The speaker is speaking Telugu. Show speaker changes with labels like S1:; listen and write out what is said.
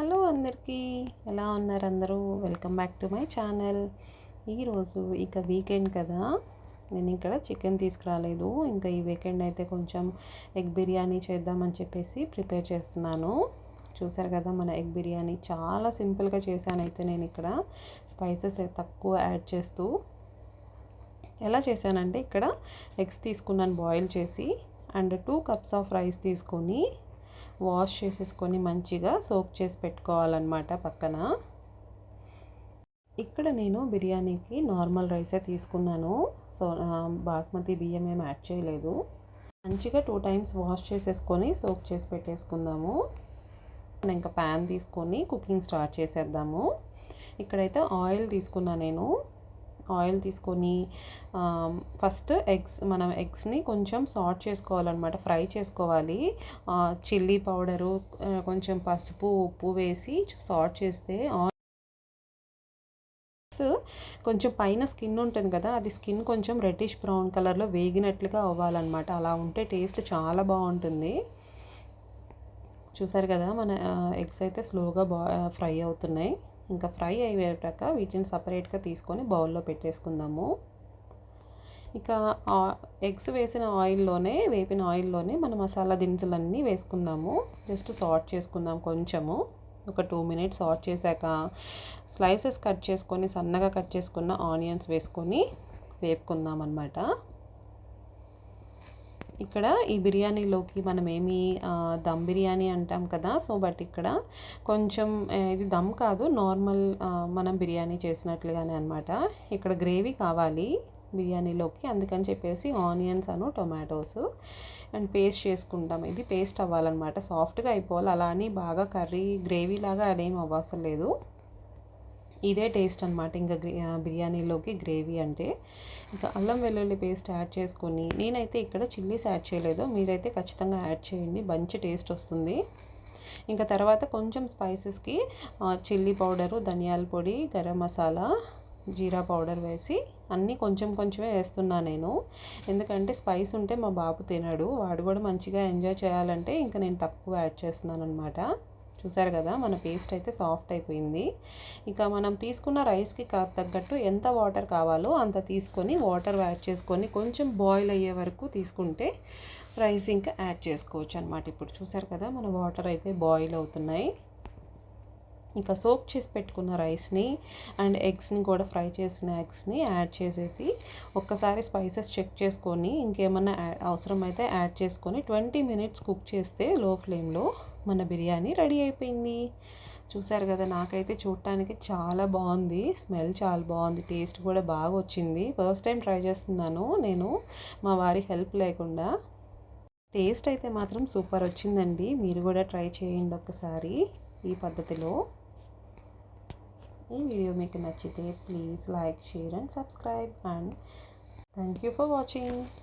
S1: హలో అందరికీ ఎలా ఉన్నారు అందరూ? Welcome back to my channel. ఈరోజు ఇక వీకెండ్ కదా. నేను ఇక్కడ చికెన్ తీసుకురాలేదు. ఇంకా ఈ వీకెండ్ అయితే కొంచెం ఎగ్ బిర్యానీ చేద్దామని చెప్పేసి ప్రిపేర్ చేస్తున్నాను. చూసారు కదా మన ఎగ్ బిర్యానీ చాలా సింపుల్గా చేశాను అయితే నేను ఇక్కడ. స్పైసెస్ తక్కువ యాడ్ చేస్తూ. ఎలా చేశానంటే ఇక్కడ ఎగ్స్ తీసుకున్నాను బాయిల్ చేసి and two cups of rice తీసుకొని వాష్ చేసేసుకొని మంచిగా సోక్ చేసి పెట్టుకోవాలన్నమాట పక్కన. ఇక్కడ నేను బిర్యానీకి నార్మల్ రైసే తీసుకున్నాను. సో బాస్మతి బియ్యం ఏం యాడ్ చేయలేదు. మంచిగా టూ టైమ్స్ వాష్ చేసేసుకొని సోక్ చేసి పెట్టేసుకుందాము. ఇంకా ప్యాన్ తీసుకొని కుకింగ్ స్టార్ట్ చేసేద్దాము. ఇక్కడైతే ఆయిల్ తీసుకున్నా నేను. ఆయిల్ తీసుకొని ఫస్ట్ ఎగ్స్ మనం ఎగ్స్ని కొంచెం సాట్ చేసుకోవాలన్నమాట ఫ్రై చేసుకోవాలి. చిల్లీ పౌడరు కొంచెం పసుపు ఉప్పు వేసి సాట్ చేస్తే కొంచెం పైన స్కిన్ ఉంటుంది కదా అది స్కిన్ కొంచెం రెడ్డిష్ బ్రౌన్ కలర్లో వేగినట్లుగా అవ్వాలన్నమాట. అలా ఉంటే టేస్ట్ చాలా బాగుంటుంది. చూసారు కదా మన ఎగ్స్ అయితే స్లోగా బా ఫ్రై అవుతున్నాయి. ఇంకా ఫ్రై అయ్యేటాక వీటిని సపరేట్గా తీసుకొని బౌల్లో పెట్టేసుకుందాము. ఇక ఎగ్స్ వేసిన ఆయిల్లోనే వేపిన ఆయిల్లోనే మన మసాలా దినుసులన్నీ వేసుకుందాము. జస్ట్ సాల్ట్ చేసుకుందాం కొంచెము. ఒక టూ మినిట్స్ సాల్ట్ చేశాక స్లైసెస్ కట్ చేసుకొని సన్నగా కట్ చేసుకున్న ఆనియన్స్ వేసుకొని వేపుకుందాం అనమాట ఇక్కడ ఈ బిర్యానీలోకి మనం ఏమి దమ్ బిర్యానీ అంటాం కదా సో బట్ ఇక్కడ కొంచెం ఇది దమ్ కాదు నార్మల్ మనం బిర్యానీ చేసినట్లుగానే అనమాట ఇక్కడ గ్రేవీ కావాలి బిర్యానీలోకి అందుకని చెప్పేసి ఆనియన్స్ అను టొమాటోస్ అండ్ పేస్ట్ చేసుకుంటాం. ఇది పేస్ట్ అవ్వాలన్నమాట. సాఫ్ట్గా అయిపోవాలి. అలా అని బాగా కర్రీ గ్రేవీ లాగా అదేం అవ్వసరం లేదు. ఇదే టేస్ట్ అనమాట ఇంకా బిర్యానీలోకి గ్రేవీ అంటే. ఇంకా అల్లం వెల్లుల్లి పేస్ట్ యాడ్ చేసుకొని నేనైతే ఇక్కడ చిల్లీస్ యాడ్ చేయలేదు. మీరైతే ఖచ్చితంగా యాడ్ చేయండి. మంచి టేస్ట్ వస్తుంది. ఇంకా తర్వాత కొంచెం స్పైసెస్కి చిల్లీ పౌడరు ధనియాల పొడి గరం మసాలా జీరా పౌడర్ వేసి అన్నీ కొంచెం కొంచెమే వేస్తున్నా నేను. ఎందుకంటే స్పైస్ ఉంటే మా బాబు తినడు. వాడు కూడా మంచిగా ఎంజాయ్ చేయాలంటే ఇంకా నేను తక్కువ యాడ్ చేస్తున్నాను అనమాట చూసారు కదా మన పేస్ట్ అయితే సాఫ్ట్ అయిపోయింది. ఇక మనం తీసుకున్న రైస్కి తగ్గట్టు ఎంత వాటర్ కావాలో అంత తీసుకొని వాటర్ యాడ్ చేసుకొని కొంచెం బాయిల్ అయ్యే వరకు తీసుకుంటే రైస్ ఇంకా యాడ్ చేసుకోవచ్చు అనమాట ఇప్పుడు చూసారు కదా మన వాటర్ అయితే బాయిల్ అవుతున్నాయి. ఇంకా సోక్ చేసి పెట్టుకున్న రైస్ని అండ్ ఎగ్స్ని కూడా ఫ్రై చేసిన ఎగ్స్ని యాడ్ చేసేసి ఒక్కసారి స్పైసెస్ చెక్ చేసుకొని ఇంకేమన్నా అవసరమైతే యాడ్ చేసుకొని ట్వంటీ మినిట్స్ కుక్ చేస్తే లో ఫ్లేమ్లో మన బిర్యానీ రెడీ అయిపోయింది. చూసారు కదా నాకైతే చూడటానికి చాలా బాగుంది. స్మెల్ చాలా బాగుంది. టేస్ట్ కూడా బాగా వచ్చింది. ఫస్ట్ టైం ట్రై చేస్తున్నాను నేను. మా వారి హెల్ప్ లేకుండా. టేస్ట్ అయితే మాత్రం సూపర్ వచ్చిందండి. మీరు కూడా ట్రై చేయండి ఒకసారి ఈ పద్ధతిలో. ఈ వీడియో మీకు నచ్చితే please like share and subscribe and thank you for watching.